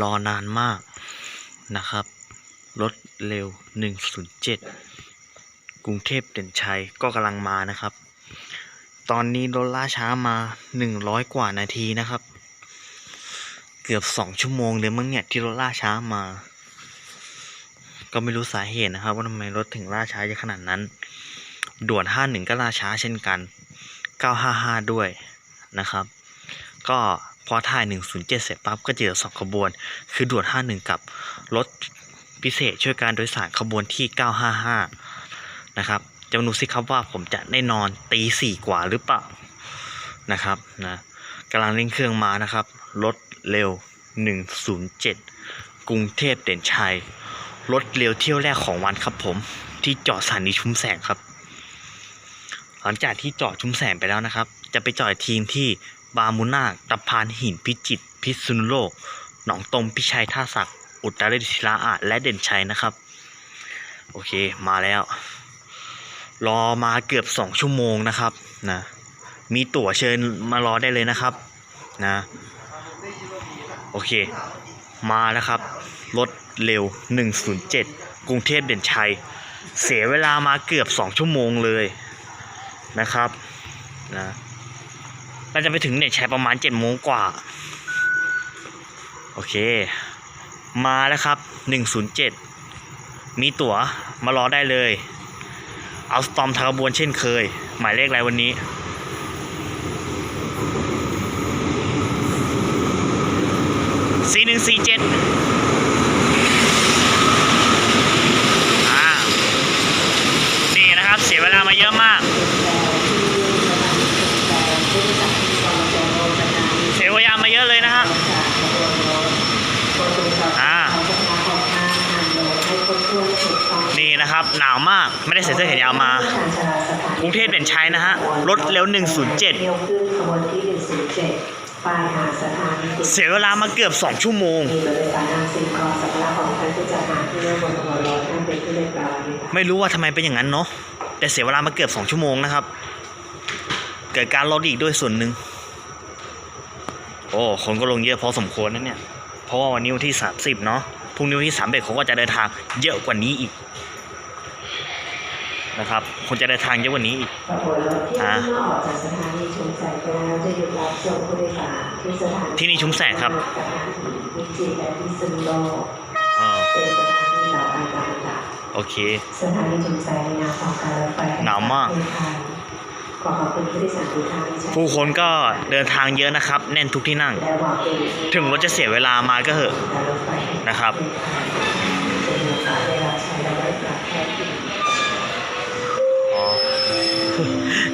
รอนานมากนะครับ รถเร็ว 107 กรุงเทพเด่นชัยก็กำลังมานะครับ ตอนนี้รถล่าช้ามา 100 กว่านาทีนะครับ เกือบ 2 ชั่วโมงเลยมั้งเนี่ยที่รถล่าช้ามา ก็ไม่รู้สาเหตุนะครับ ว่าทำไมรถถึงล่าช้าเยอะขนาดนั้น ด่วน 51 ก็ล่าช้าเช่นกัน 955 ด้วยนะครับ ก็ พอถ่าย 107 เสร็จปั๊บก็เจอสองขบวน คือด่วน 51 กับรถพิเศษช่วยการโดยสารขบวนที่ 955 นะครับจะมาดูสิครับว่าผมจะได้นอนตีสี่กว่าหรือเปล่านะครับนะกำลังเร่งเครื่องมานะครับ รถเร็ว 107 กรุงเทพเด่นชัย รถเร็วเที่ยวแรกของวันครับผมที่จอดสถานีชุมแสงครับ หลังจากที่จอดชุมแสงไปแล้วนะครับ จะไปจอดทีมที่ บามุนาตะพานหินพิจิตพิษณุโลก หนองตมพิชัยท่าศักดิ์อุตรดิตถ์ศิลาอาจและเด่นชัยนะครับ โอเคมาแล้ว รอมาเกือบสองชั่วโมงนะครับนะมีตั๋วเชิญมารอได้เลยนะครับนะโอเค มาแล้วครับ รถเร็ว 107 กรุงเทพเด่นชัย เสียเวลามาเกือบ 2 ชั่วโมงเลยนะครับนะ เราจะไปถึงเด่นชัยประมาณ7โมงกว่า โอเค มาแล้วครับ107มีตั๋วมารอได้เลย เอาสตอมทางขบวนเช่นเคย หมายเลขอะไรวันนี้สี่หนึ่งสี่เจ็ดอ่า นี่นะครับ เสียเวลามาเยอะมาก เสียเวลามาเยอะเลยนะฮะอ่า นี่นะครับ หนาวมาก ไม่ได้ใส่เสื้อแขนยาวมากรุงเทพเด่นชัยนะฮะ รถเร็ว 107เลี้ยวขึ้นขบวนที่107ปลายหาดสถานีเสียเวลามาเกือบ 2 ชั่วโมงมีบริการนำสิ่งของสัมภาระของท่านที่จะหาที่นั่งไม่รู้ว่าทำไมเป็นอย่างนั้นเนาะ แต่เสียเวลามาเกือบ 2 ชั่วโมงนะครับ เกิดการรถอีกด้วยส่วนหนึ่ง โอ้ คนก็ลงเยอะพอสมควรนะเนี่ย เพราะว่าวันนี้วันที่ 30 เนาะพรุ่งนี้วันที่31เขาก็จะเดินทางเยอะกว่านี้อีก นะครับ คนจะเดินทางเยอะกว่านี้อีกขบวนรถที่เมื่อออกจากสถานีชุมแสงไปแล้วจะหยุดรับส่งผู้โดยสารที่สถานีที่นี่ชุมแสงครับสถานีวิจิตรและพิษณุโลกเออเป็นสถานีเหล่าอาจารย์ค่ะโอเคสถานีชุมแสงในนามของการรถไฟแห่งหนาวมากประเทศไทยขอขอบคุณผู้โดยสารทุกท่านที่ใช้ผู้คนก็เดินทางเยอะนะครับ แน่นทุกที่นั่งและหวังเป็นถึงว่าจะเสียเวลามาก็เหอะการรถไฟแห่งนะครับ จะมีโอกาสได้รับใช้และได้รับแทนที่ อ๋อ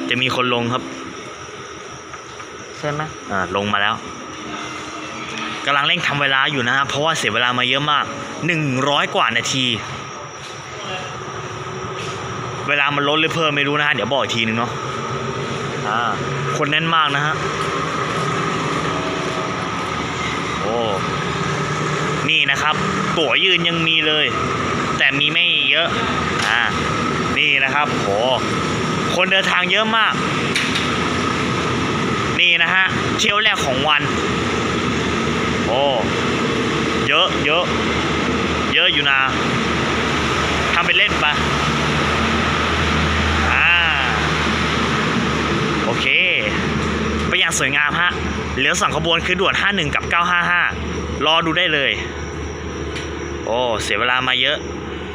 จะมีคนลงครับ ใช่ไหมอ่าลงมาแล้วกำลังเร่งทำเวลาอยู่นะครับเพราะว่าเสียเวลามาเยอะมากหนึ่งร้อยกว่านาที เวลามันลดหรือเพิ่มไม่รู้นะฮะเดี๋ยวบอกอีกทีนึงเนาะอ่าคนแน่นมากนะฮะโอ้นี่นะครับ ตั๋วยืนยังมีเลย แต่มีไม่เยอะอ่านี่นะครับโห คนเดินทางเยอะมาก นี่นะฮะ เที่ยวแรกของวัน โอ้เยอะเยอะเยอะอยู่นะทำเป็นเล่นปะอ่าโอเค ไปอย่างสวยงามฮะ เหลือสองขบวนคือด่วน 51 กับ 955 รอดูได้เลย โอ้ เสียเวลามาเยอะ